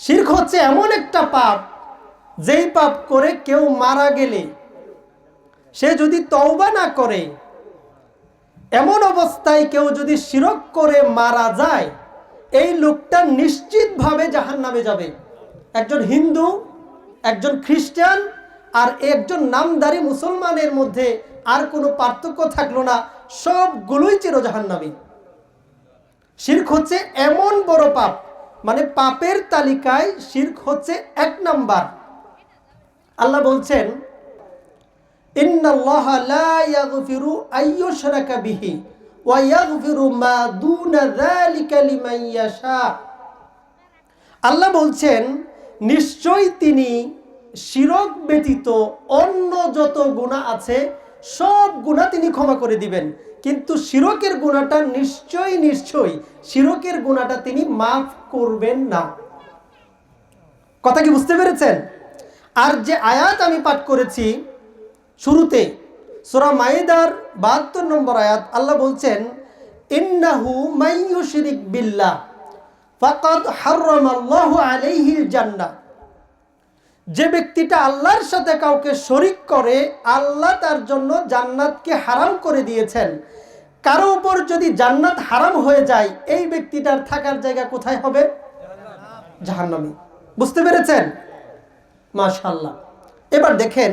শির্ক হচ্ছে এমন একটা পাপ, যেই পাপ করে কেউ মারা গেলে, সে যদি তওবা না করে, এমন অবস্থায় কেউ যদি শিরক করে মারা যায়, এই লোকটা নিশ্চিতভাবে জাহান নামে যাবে। একজন হিন্দু, একজন খ্রিস্টান, আর একজন নামদারি মুসলমানের মধ্যে আর কোনো পার্থক্য থাকল না, সবগুলোই চির জাহান্নামী শির্ক হচ্ছে এমন বড় পাপ মানে পাপের তালিকায় শির্ক হচ্ছে এক নাম্বার। আল্লাহ বলছেন আল্লাহ বলছেন নিশ্চয়ই তিনি শিরক ব্যতীত অন্য যত গুণা আছে, সব গুণা তিনি ক্ষমা করে দিবেন। কিন্তু শিরকের গুণাটা নিশ্চয়ই নিশ্চয়ই শিরকের গুণাটা তিনি মাফ করবেন না। কথা কি বুঝতে পেরেছেন? আর যে আয়াত আমি পাঠ করেছি শুরুতে, সোরা মায়েদার বাহাত্তর নম্বর আয়াত, আল্লাহ বলছেন, ইন্নাহু মাইয়ুশরিক বিল্লাহ, ফাকাদ হাররামাল্লাহু আলাইহিল জান্নাহ। যে ব্যক্তিটা আল্লাহর সাথে কাউকে শরিক করে, আল্লাহ তার জন্য জান্নাতকে হারাম করে দিয়েছেন। কারও উপর যদি জান্নাত হারাম হয়ে যায়, এই ব্যক্তিটার থাকার জায়গা কোথায় হবে? জাহান্নামে। বুঝতে পেরেছেন? মাশাল্লাহ এবার দেখেন,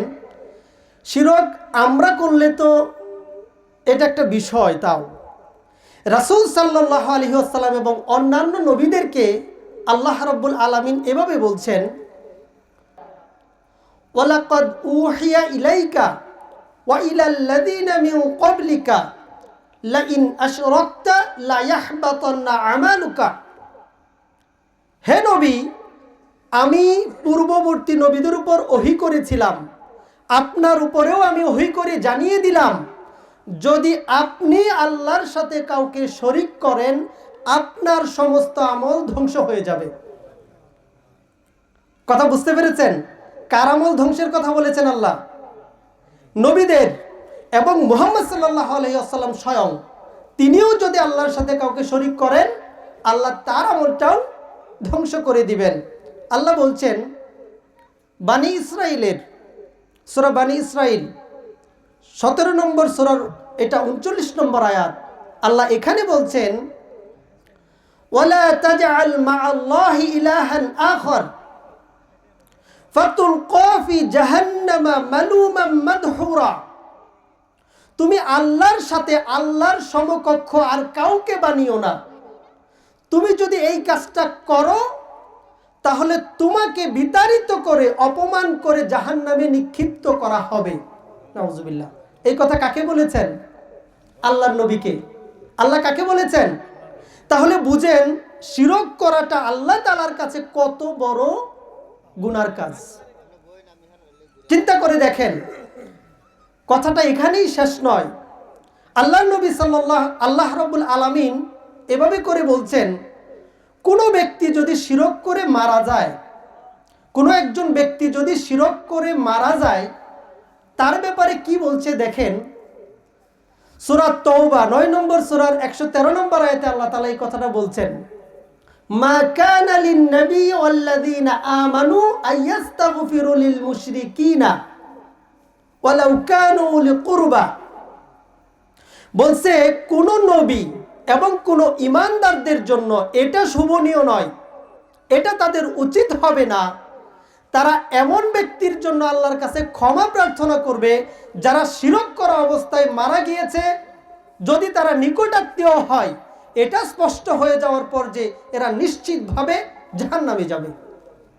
শিরক আমরা করলে তো এটা একটা বিষয় তাও। রাসুল সাল্লাহ আলহি আসসালাম এবং অন্যান্য নবীদেরকে আল্লাহ রব্বুল আলমিন এভাবে বলছেন ওয়ালাকাদ উহিয়া ইলাইকা ইলাল্লাযীনা মিন ক্বাবলিকা, লাইন আশরাকতা লা ইয়াহবাতান্না আমালুকা। হে নবী, আমি পূর্ববর্তী নবীদের উপর ওহি করেছিলাম। আপনার উপরেও আমি ওহি করে জানিয়ে দিলাম। যদি আপনি আল্লাহর সাথে কাউকে শরিক করেন, আপনার সমস্ত আমল ধ্বংস হয়ে যাবে। কথা বুঝতে পেরেছেন? কার আমল ধ্বংসের কথা বলেছেন আল্লাহ। নবীদের এবং মোহাম্মদ সাল্লাহ আলহিহাসাল্লাম স্বয়ং তিনিও যদি আল্লাহর সাথে কাউকে শরিক করেন, আল্লাহ তার আমলটাও ধ্বংস করে দিবেন। আল্লাহ বলছেন, বানি ইসরায়েলের সোরা বানি ইসরাইল সতেরো নম্বর সোরার, এটা উনচল্লিশ নম্বর আয়াত। আল্লাহ এখানে বলছেন, ওয়ালা তাজআল মা'আল্লাহি ইলাহান আখর। তুমি আল্লাহর সাথে আল্লাহর সমকক্ষ আর কাউকে বানিও না। তুমি যদি এই কাজটা করো, তাহলে তোমাকে বিতাড়িত করে, অপমান করে জাহান নামে নিক্ষিপ্ত করা হবে। নাউজুবিল্লাহ। এই কথা কাকে বলেছেন? আল্লাহর নবীকে। আল্লাহ কাকে বলেছেন? তাহলে বুঝেন, শিরক করাটা আল্লাহ তালার কাছে কত বড় গুনার কাজ। চিন্তা করে দেখেন, কথাটা এখানেই শেষ নয়। আল্লাহ নবী সাল্লাহ আল্লাহ রবুল আলামিন এভাবে করে বলছেন, কোনো ব্যক্তি যদি শিরক করে মারা যায়, কোনো একজন ব্যক্তি যদি শিরক করে মারা যায়, তার ব্যাপারে কি বলছে দেখেন সুরাত তৌবা নয় নম্বর সুরার একশো তেরো নম্বর আয়তে আল্লাহ তালা এই কথাটা বলছেন। মা ওয়াল্লাযীনা আমানু বলছে, কোন নবী এবং কোন ইমানদারদের জন্য এটা শুভনীয় নয়। এটা তাদের উচিত হবে না। তারা এমন ব্যক্তির জন্য আল্লাহর কাছে ক্ষমা প্রার্থনা করবে, যারা শিরক করা অবস্থায় মারা গিয়েছে, যদি তারা নিকটাত্মীয় হয়। এটা স্পষ্ট হয়ে যাওয়ার পর যে এরা নিশ্চিতভাবে জাহান্নামে যাবে।